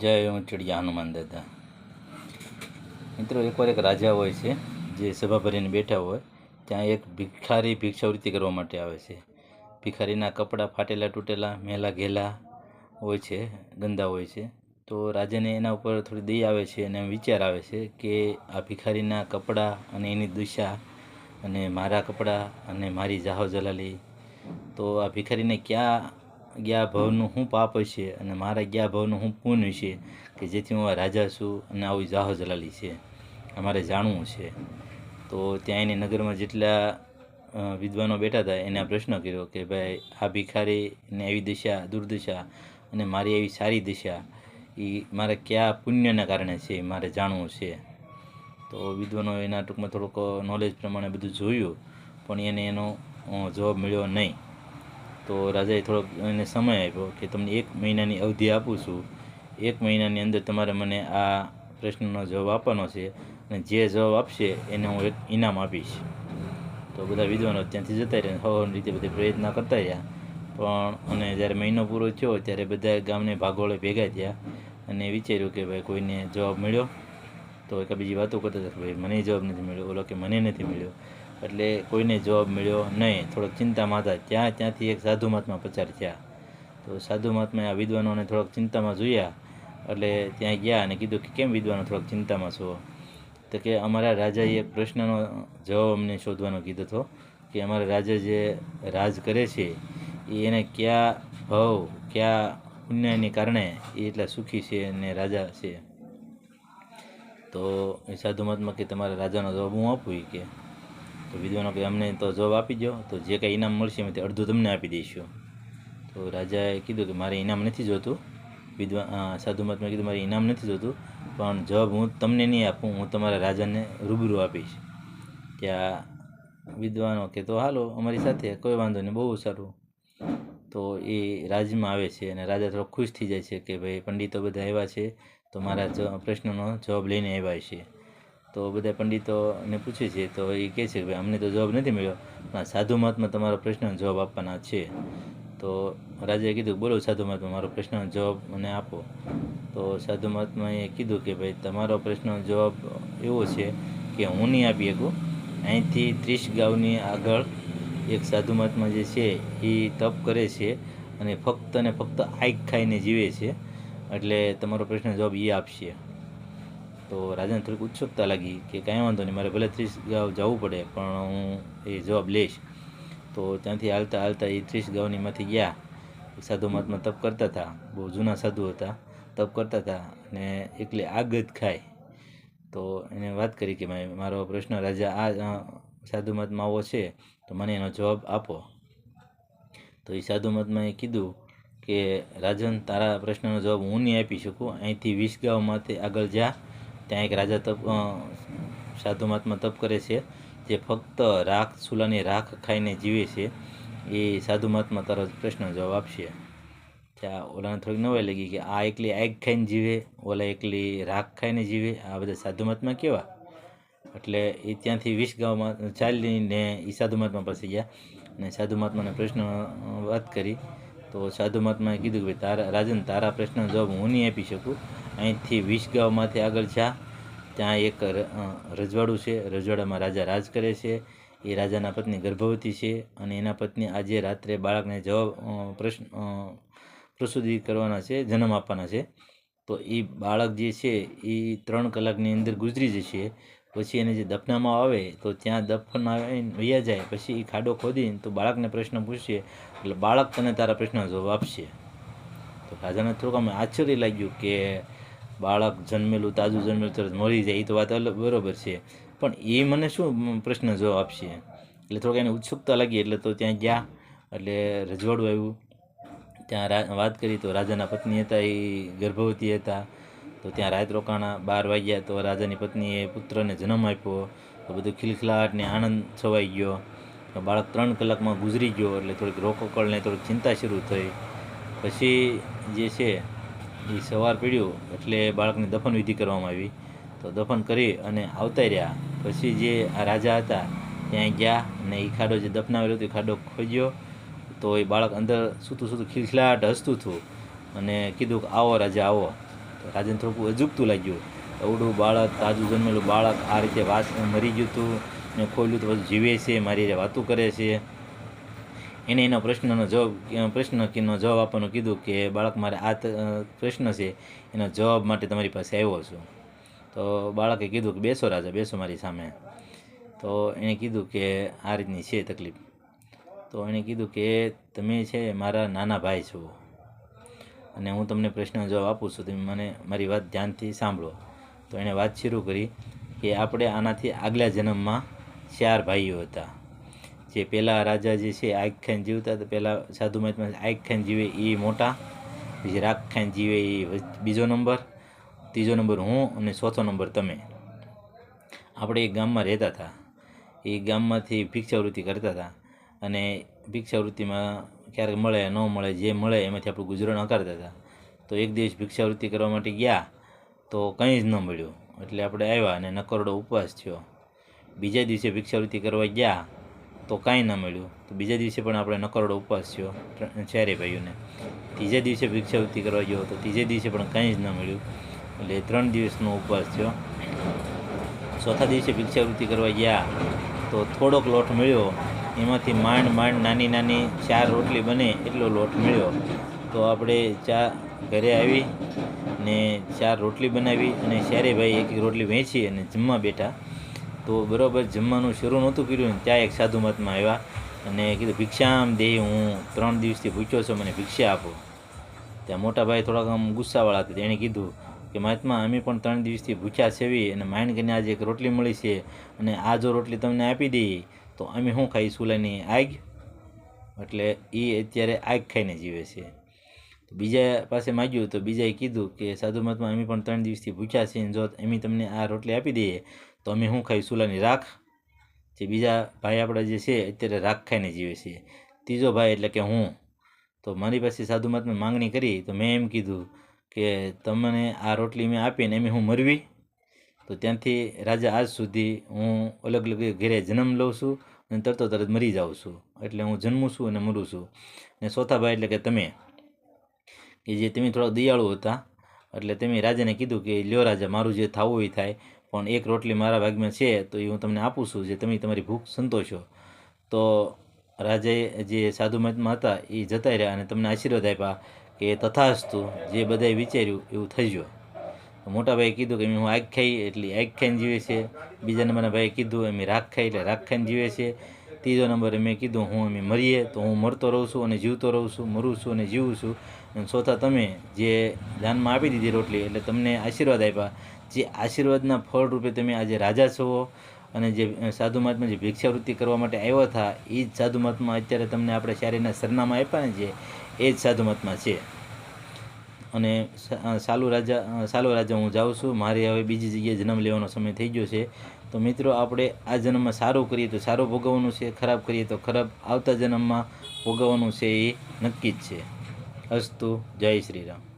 જય ઊંચડિયા હનુમાન દાદા. મિત્રો, એકવાર એક રાજા હોય છે, જે સભા ભરીને બેઠા હોય, ત્યાં એક ભિખારી ભિક્ષાવૃત્તિ કરવા માટે આવે છે. ભિખારીના કપડાં ફાટેલા તૂટેલા, મેલા ઘેલા હોય છે, ગંદા હોય છે. તો રાજાને એના ઉપર થોડી દઈ આવે છે અને વિચાર આવે છે કે આ ભિખારીના કપડાં અને એની દિશા અને મારા કપડાં અને મારી જાહો જલાલી, તો આ ભિખારીને ક્યાં ગયા ભવનું શું પાપ છે અને મારા ગયા ભાવનું શું પુણ્ય છે કે જેથી હું રાજા છું અને આવી જાહો જલાલી છે. અમારે જાણવું છે. તો ત્યાં એની નગરમાં જેટલા વિદ્વાનો બેઠા હતા એને આ પ્રશ્ન કર્યો કે ભાઈ, આ ભિખારીને એવી દિશા, દુર્દશા અને મારી એવી સારી દિશા એ મારે કયા પુણ્યના કારણે છે મારે જાણવું છે. તો વિદ્વાનો એના ટૂંકમાં થોડુંક નોલેજ પ્રમાણે બધું જોયું, પણ એને એનો જવાબ મળ્યો નહીં. તો રાજાએ થોડોક એને સમય આપ્યો કે તમને એક મહિનાની અવધિ આપું છું. એક મહિનાની અંદર તમારે મને આ પ્રશ્નનો જવાબ આપવાનો છે અને જે જવાબ આપશે એને હું એક ઇનામ આપીશ. તો બધા વિદ્વાનો ત્યાંથી જતા રહ્યા હવાની રીતે બધા પ્રયત્ન કરતા રહ્યા. પણ અને જ્યારે મહિનો પૂરો થયો ત્યારે બધા ગામને ભાગોળે ભેગા થયા અને વિચાર્યું કે ભાઈ કોઈને જવાબ મળ્યો તો એક બીજી વાતો કરતા હતા ભાઈ મને જવાબ નથી મળ્યો. ઓલો કે મને નથી મળ્યો. એટલે કોઈને જવાબ મળ્યો નહીં. થોડોક ચિંતામાં હતા. ત્યાં, ત્યાંથી એક સાધુ મહાત્મા પ્રચાર થયા. તો સાધુ મહાત્માએ આ વિદ્વાનોને થોડોક ચિંતામાં જોયા. એટલે ત્યાં ગયા અને કીધું કે, કેમ વિદ્વાનો થોડોક ચિંતામાં છો? તો કે, અમારા રાજાએ એક પ્રશ્નનો જવાબ અમને શોધવાનો કીધો હતો કે, અમારા રાજા જે રાજ કરે છે એને કયા ભાવ, કયા પુણ્યને કારણે એ એટલા સુખી છે અને રાજા છે? તો એ સાધુ મહાત્મા કે, તમારા રાજાનો જવાબ હું આપું? કે તો વિદ્વાનો કે અમને તો જવાબ આપી દો તો જે કાંઈ ઇનામ મળશે એમાંથી અડધું તમને આપી દઈશું. તો રાજાએ કીધું કે મારે ઇનામ નથી જોતું. વિદ્વાન સાધુ મહાત્માએ કીધું, મારે ઇનામ નથી જોતું, પણ જવાબ હું તમને નહીં આપું, હું તમારા રાજાને રૂબરૂ આપીશ. ત્યાં વિદ્વાનો કે તો હાલો, અમારી સાથે, કોઈ વાંધો નહીં, બહુ સારું. તો એ રાજમાં આવે છે અને રાજા થોડો ખુશ થઈ જાય છે કે ભાઈ, પંડિતો બધા આવ્યા છે, તો મારા પ્રશ્નનો જવાબ લઈને આવ્યા છે. તો બધા પંડિતોને પૂછે છે, તો એ કહે છે કે ભાઈ, અમને તો જવાબ નથી મળ્યો. પણ સાધુ મહાત્મા તમારો પ્રશ્નનો જવાબ આપવાના છે. તો રાજાએ કીધું, બોલો સાધુ મહાત્મા, મારો પ્રશ્નનો જવાબ મને આપો. તો સાધુ મહાત્માએ કીધું કે ભાઈ, તમારો પ્રશ્નનો જવાબ એવો છે કે હું નહીં આપી શકું. અહીંથી ત્રીસ ગાઉની આગળ એક સાધુ મહાત્મા જે છે, એ તપ કરે છે અને ફક્ત ને ફક્ત આગ ખાઈને જીવે છે. એટલે તમારો પ્રશ્ન જવાબ એ આપશે. તો રાજાને થોડીક ઉત્સુકતા લાગી કે કાંઈ વાંધો નહીં, મારે ભલે ત્રીસ ગાવ જવું પડે, પણ હું એ જવાબ લઈશ. તો ત્યાંથી હાલતા હાલતા એ ત્રીસ ગાવનીમાંથી ગયા. સાધુ મહાત્મા તપ કરતા હતા, બહુ જૂના સાધુ હતા, તપ કરતા હતા અને એકલી આગ જ ખાય તો એને વાત કરી કે મારો પ્રશ્ન, રાજા, આ સાધુ મહાત્મા આવો છે, તો મને એનો જવાબ આપો. તો એ સાધુ મહાત્માએ કીધું કે, રાજન, તારા પ્રશ્નનો જવાબ હું નહીં આપી શકું, અહીંથી વીસ ગામમાંથી આગળ જા ત્યાં એક રાજા તપ સાધુ મહાત્મા તપ કરે છે, જે ફક્ત રાખ, ચૂલાની રાખ ખાઈને જીવે છે, એ સાધુ મહાત્મા તારો પ્રશ્નનો જવાબ આપશે. ત્યાં ઓલાને થોડીક નવાઈ લાગી કે આ એકલી આગ ખાઈને જીવે, ઓલા એકલી રાખ ખાઈને જીવે, આ બધા સાધુ મહાત્મા કેવા? એટલે એ ત્યાંથી વીસ ગામમાં ચાલીને એ સાધુ મહાત્મા પાસે ગયા અને સાધુ મહાત્માને પ્રશ્ન વાત કરી. તો સાધુ મહાત્માએ કીધું કે તારા, રાજન, તારા પ્રશ્નનો જવાબ હું નહીં આપી શકું. અહીંથી વીસ ગામમાંથી આગળ જા. ત્યાં એક રજવાડું છે. રજવાડામાં રાજા રાજ કરે છે. એ રાજાના પત્ની ગર્ભવતી છે અને એના પત્ની આજે રાત્રે બાળકને જવાબ પ્રશ્ન પ્રસુદ્ધિ કરવાના છે, જન્મ આપવાના છે. તો એ બાળક જે છે એ ત્રણ કલાકની અંદર ગુજરી જશે. પછી એને જે દફનામાં આવે, તો ત્યાં દફન આવીને વૈયા જાય, પછી એ ખાડો ખોદીને તો બાળકને પ્રશ્ન પૂછશે એટલે બાળક તને તારા પ્રશ્નનો જવાબ આપશે. તો રાજાને થોડુંક અમે આશ્ચર્ય લાગ્યું કે બાળક જન્મેલું, તાજું જન્મેલું, તરત મરી જાય એ તો વાત અલગ, બરાબર છે. પણ એ મને શું પ્રશ્ન જવાબ આપશે? એટલે થોડુંક એને ઉત્સુકતા લાગી, એટલે તો ત્યાં ગયા, એટલે રજવાડું આવ્યું. ત્યાં વાત કરી તો રાજાના પત્ની હતા એ ગર્ભવતી હતા. તો ત્યાં રાત રોકાણા બાર વાગ્યા તો રાજાની પત્નીએ પુત્રને જન્મ આપ્યો. તો બધું ખિલખિલાટ ને આનંદ છવાઈ ગયો. તો બાળક ત્રણ કલાકમાં ગુજરી ગયો એટલે થોડીક રોકકળને થોડીક ચિંતા શરૂ થઈ. પછી જે છે એ સવાર પીડ્યું એટલે બાળકની દફન વિધિ કરવામાં આવી. તો દફન કરી અને આવતા રહ્યા. પછી જે આ રાજા હતા ત્યાં ગયા અને એ ખાડો જે દફનાવેલો હતો એ ખાડો ખોજ્યો તો એ બાળક અંદર સૂતું સૂતું ખિલખિલાટ હસતું હતું અને કીધું કે, આવો રાજા, આવો. તો રાજન થોડું અજુગતું લાગ્યું. અવડું બાળક, તાજું જન્મેલું બાળક આ રીતે વાસ મરી ગયું હતું ને ખોલ્યું તો, પછી જીવે છે, મારી વાતું કરે છે. એને એના પ્રશ્નનો જવાબ પ્રશ્ન કેનો જવાબ આપવાનું કીધું કે, બાળક મારે આ પ્રશ્ન છે, એના જવાબ માટે તમારી પાસે આવ્યો છું. તો બાળકે કીધું કે, બેસો રાજા, બેસો મારી સામે. તો એણે કીધું કે, આ રીતની છે તકલીફ. તો એણે કીધું કે, તમે છે, મારા નાના ભાઈ છો. અને હું તમને પ્રશ્નનો જવાબ આપું છું, તમે મને મારી વાત ધ્યાનથી સાંભળો. તો એણે વાત શરૂ કરી કે આપણે આનાથી આગલા જન્મમાં ચાર ભાઈઓ હતા. જે પહેલાં રાજા જે છે આઈક ખાઈને જીવતા તો પહેલાં સાધુ મહાત્મા આગ ખાઈને જીવે એ મોટા. પછી રાખ ખાઈને જીવે એ બીજો નંબર. ત્રીજો નંબર હું અને ચોથો નંબર તમે. આપણે એક ગામમાં રહેતા હતા. એ ગામમાંથી ભિક્ષાવૃત્તિ કરતા હતા. અને ભિક્ષાવૃત્તિમાં ક્યારેક મળે, ન મળે, જે મળે એમાંથી આપણું ગુજરાન અકારતા હતા. તો એક દિવસ ભિક્ષાવૃત્તિ કરવા માટે ગયા તો કંઈ જ ન મળ્યું. એટલે આપણે આવ્યા અને નકરડો ઉપવાસ થયો. બીજા દિવસે ભિક્ષાવૃત્તિ કરવા ગયા તો કાંઈ ન મળ્યું. તો બીજા દિવસે પણ આપણે નકરડો ઉપવાસ થયો ચારે ભાઈઓને. ત્રીજા દિવસે ભિક્ષાવૃત્તિ કરવા ગયો તો ત્રીજે દિવસે પણ કાંઈ જ ન મળ્યું. એટલે ત્રણ દિવસનો ઉપવાસ થયો. ચોથા દિવસે ભિક્ષાવૃત્તિ કરવા ગયા તો થોડોક લોટ મળ્યો. એમાંથી માંડ માંડ નાની નાની ચાર રોટલી બને એટલો લોટ મળ્યો. તો આપણે ચા ઘરે આવી ને ચાર રોટલી બનાવી અને ભાઈ એક એક રોટલી વહેંચી અને જમવા બેઠા. તો બરાબર જમવાનું શરૂ નહોતું કર્યું ત્યાં એક સાધુ મહાત્મા આવ્યા અને કીધું, ભિક્ષામ દે હું ત્રણ દિવસથી ભૂખ્યો છું, મને ભિક્ષા આપો. ત્યાં મોટા ભાઈ થોડાક આમ ગુસ્સાવાળા હતા. તેણે કીધું કે, મહાત્મા, અમે પણ ત્રણ દિવસથી ભૂખ્યા સેવી અને માઇન્ડ કરીને આજે એક રોટલી મળી છે અને આ જો રોટલી તમને આપી દઈએ તો અમે શું ખાઈ, સુલાની આગ, એટલે એ અત્યારે આગ ખાઈને જીવે છે. તો બીજા પાસે માગ્યું તો બીજાએ કીધું કે સાધુ મહાત્મા અમે પણ ત્રણ દિવસથી ભૂખ્યા છીએ જો અમે તમને આ રોટલી આપી દઈએ, તો અમે શું ખાઈ, સુલાની રાખ. જે બીજા ભાઈ આપણા જે છે, અત્યારે રાખ ખાઈને જીવે છે. ત્રીજો ભાઈ એટલે કે હું. તો મારી પાસે સાધુ મહાત્મા માંગણી કરી, તો મેં એમ કીધું કે તમને આ રોટલી મેં આપીને એમ હું મરવી તો ત્યાંથી રાજા આજ સુધી હું અલગ અલગ ઘરે જન્મ લઉં છું અને તરતો તરત મરી જાઉં છું. એટલે હું જન્મું છું અને મરું છું. અને સોથાભાઈ એટલે કે તમે કે જે તમે થોડા દયાળુ હતા, એટલે તમે રાજાને કીધું કે, લ્યો રાજા, મારું જે થવું એ થાય, પણ એક રોટલી મારા ભાગમાં છે, તો એ હું તમને આપું છું, જે તમે તમારી ભૂખ સંતોષો તો રાજાએ જે સાધુ મહાત્મા હતા, એ જતા રહ્યા અને તમને આશીર્વાદ આપ્યા કે તથાસ્તુ જે બધાએ વિચાર્યું એવું થઈ ગયું. મોટા ભાઈએ કીધું કે હું આગ ખાઈ, એટલે આગ જીવે છે. બીજા નંબરના ભાઈએ કીધું એમ રાખ ખાઈ, એટલે રાખ ખાઈને જીવે છે. ત્રીજો નંબરે મેં કીધું, હું અમે મરીએ, તો હું મરતો રહું છું અને જીવતો રહું છું, મરું છું અને જીવું છું. અને ચોથા, તમે જે દાનમાં આપી દીધી રોટલી, એટલે તમને આશીર્વાદ આપ્યા. જે આશીર્વાદના ફળ રૂપે તમે આજે રાજા છો અને જે સાધુ મહાત્મા, જે ભિક્ષાવૃત્તિ કરવા માટે આવ્યા હતા એ જ સાધુ મહાત્મા અત્યારે તમને આપણે શારીરના સરનામા આપ્યા ને જે, એ જ સાધુ મહાત્મા છે. અને સાલુ રાજા સાલુ રાજા હું જાઉં છું. મારે હવે બીજી જગ્યાએ જન્મ લેવાનો સમય થઈ ગયો છે. તો મિત્રો, આપણે આ જન્મમાં સારું કરીએ તો સારું ભોગવવાનું છે. ખરાબ કરીએ તો ખરાબ. આવતા જન્મમાં ભોગવવાનું છે એ નક્કી જ છે. અસ્તુ, જય શ્રી રામ.